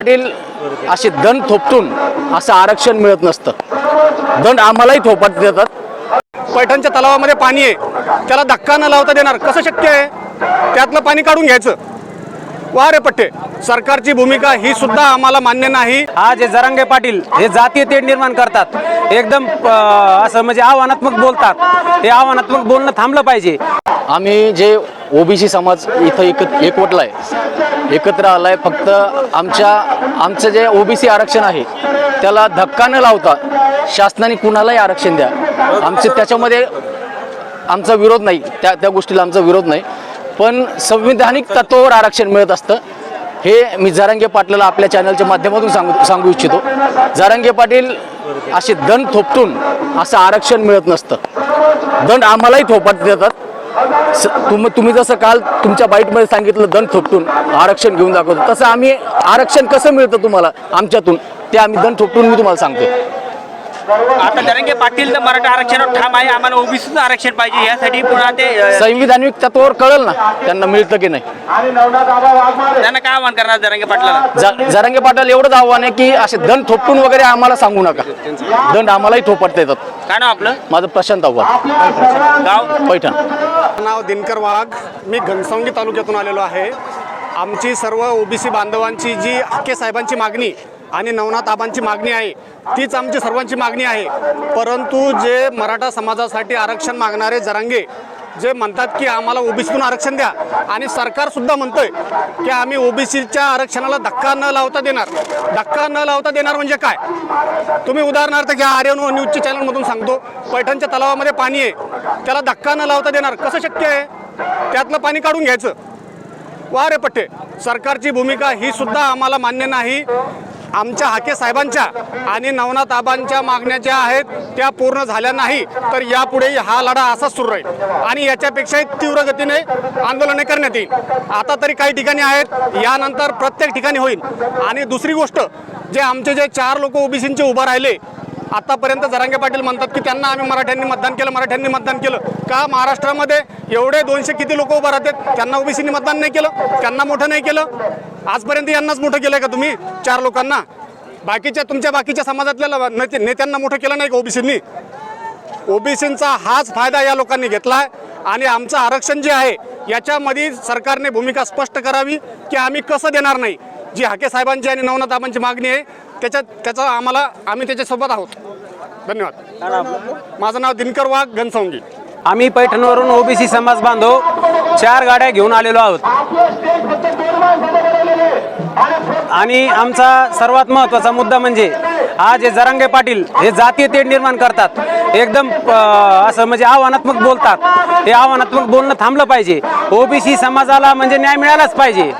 पाटील असे दंड थोपटून असं आरक्षण मिळत नसतं. दंड आम्हालाही थोपट देतात. पैठणच्या तलावामध्ये पाणी आहे. त्याला धक्का न लावता देणार. कसं शक्य आहे? त्यातलं पाणी काढून घ्यायचं. वा रे पट्टे. सरकारची भूमिका ही सुद्धा आम्हाला मान्य नाही. हा जे जरांगे पाटील हे जातीय तेढ निर्माण करतात. एकदम असं म्हणजे आव्हानात्मक बोलतात. हे आव्हानात्मक बोलणं थांबलं पाहिजे. आम्ही जे ओबीसी समाज इथं एक एकवटला आहे एकत्र आलाय फक्त आमच्या आमचं जे ओबीसी आरक्षण आहे त्याला धक्का न लावता शासनाने कुणालाही आरक्षण द्या. आमचे त्याच्यामध्ये आमचा विरोध नाही त्या त्या गोष्टीला आमचा विरोध नाही. पण संविधानिक तत्वावर आरक्षण मिळत असतं हे मी जारंगे पाटलाला आपल्या चॅनलच्या माध्यमातून सांगू सांगू इच्छितो. जारंगे पाटील असे दंड थोपटून असं आरक्षण मिळत नसतं. दंड आम्हालाही थोपट देतात. स- तुम तुम्ही जसं काल तुमच्या बाईटमध्ये सांगितलं दंड थोपटून आरक्षण घेऊन दाखवतो तसं आम्ही आरक्षण कसं मिळतं तुम्हाला आमच्यातून ते आम्ही दंड थोपटून मी तुम्हाला सांगतो आता जरंगे पाटील तर मराठा आरक्षणावर ठाम आहे. आम्हाला ओबीसीचं आरक्षण पाहिजे. यासाठी पुन्हा ते संविधानिक तत्वावर कळलं ना त्यांना मिळतं की नाही. त्यांना काय आव्हान करणार जरंगे पाटलाला? जा- जरांगे पाटील एवढंच आव्हान आहे की असे दंड थोपटून वगैरे आम्हाला सांगू नका. दंड आम्हालाही थोपटता येतात. काय नाव आपलं? माझं प्रशांत आव्हान. गाव? पैठण. नाव दिनकर वाघ. मी घनसावंगी तालुक्यातून आलेलो आहे. आमची सर्व ओबीसी बांधवांची जी हक्के साहेबांची मागणी आणि नवनाथ आबांची मागणी आहे. तीच आमची सर्वांची मागणी आहे. परंतु जे मराठा समाजासाठी आरक्षण मागणारे जरांगे जे म्हणतात की आम्हाला ओबीसीतून आरक्षण द्या आणि सरकारसुद्धा म्हणतं म्हणतंय की आम्ही ओबीसीच्या आरक्षणाला धक्का न लावता देणार. धक्का न लावता देणार म्हणजे काय? तुम्ही उदाहरणार्थ घ्या आर्यन न्यूजच्या चॅनलमधून सांगतो. पैठणच्या तलावामध्ये पाणी आहे. त्याला धक्का न लावता देणार. कसं शक्य आहे? त्यातलं पाणी काढून घ्यायचं. वा रे पट्टे. सरकारची भूमिका ही सुद्धा आम्हाला मान्य नाही. आमच्या हाके साहेबांच्या आणि नवनाथ आबांच्या मागण्या ज्या आहेत त्या पूर्ण झाल्या नाही तर यापुढेही हा लढा असाच सुरू राहील. आणि याच्यापेक्षाही तीव्र गतीने आंदोलने करण्यात येईल. आता तरी काही ठिकाणी आहेत यानंतर प्रत्येक ठिकाणी होईल. आणि दुसरी गोष्ट जे आमचे जे चार लोक ओबीसींचे उभं राहिले आतापर्यंत जरांगे पाटील म्हणतात की त्यांना आम्ही मराठ्यांनी मतदान केलं मराठ्यांनी मतदान केलं. का महाराष्ट्रामध्ये एवढे दोनशे किती लोक उभं राहतात? त्यांना ओबीसीनी मतदान नाही केलं त्यांना मोठं नाही केलं. आजपर्यंत यांनाच मोठं केलं का तुम्ही? चार लोकांना. बाकीच्या तुमच्या बाकीच्या समाजातल्या नेते नेत्यांना मोठं केलं नाही का ओबीसींनी? ओबीसींचा हाच फायदा या लोकांनी घेतला आहे आणि आमचं आरक्षण जे आहे याच्यामध्ये सरकारने भूमिका स्पष्ट करावी की आम्ही कसं देणार नाही? जी हाके साहेबांची आणि नवनाथाबांची मागणी आहे त्याच्यात त्याचा आम्हाला आम्ही त्याच्यासोबत आहोत. धन्यवाद. माझं नाव दिनकर वाघ घनसावंगी. आम्ही पैठणवरून ओबीसी समाज बांधव चार गाड्या घेऊन आलेलो आहोत. आणि आमचा सर्वात महत्त्वाचा मुद्दा म्हणजे हा जे जरांगे पाटील हे जातीय तेढ निर्माण करतात एकदम असं म्हणजे आव्हानात्मक बोलतात. हे आव्हानात्मक बोलणं थांबलं पाहिजे. ओबीसी समाजाला म्हणजे न्याय मिळालाच पाहिजे.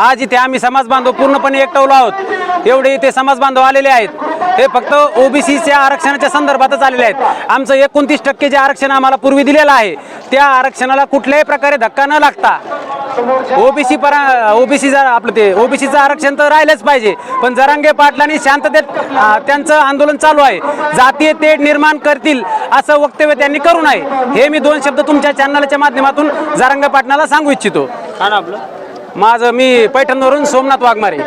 आज इथे आम्ही समाज बांधव पूर्णपणे एकटवलो आहोत. एवढे इथे समाज बांधव आलेले आहेत. हे फक्त ओबीसीच्या आरक्षणाच्या संदर्भातच आलेले आहेत. आमचं एकोणतीस टक्के जे आरक्षण आम्हाला पूर्वी दिलेलं आहे त्या आरक्षणाला कुठल्याही प्रकारे धक्का न लागता ओबीसी परा ओबीसी जर आपलं ते ओबीसीचं आरक्षण तर राहिलंच पाहिजे. पण जरांगे पाटलांनी शांततेत त्यांचं आंदोलन चालू आहे. जातीय तेढ निर्माण करतील असं वक्तव्य त्यांनी करू नये. हे मी दोन शब्द तुमच्या चॅनलच्या माध्यमातून जरांगे पाटलाला सांगू इच्छितो. आपलं? माझं मी पैठणवरून सोमनाथ वाघमारे.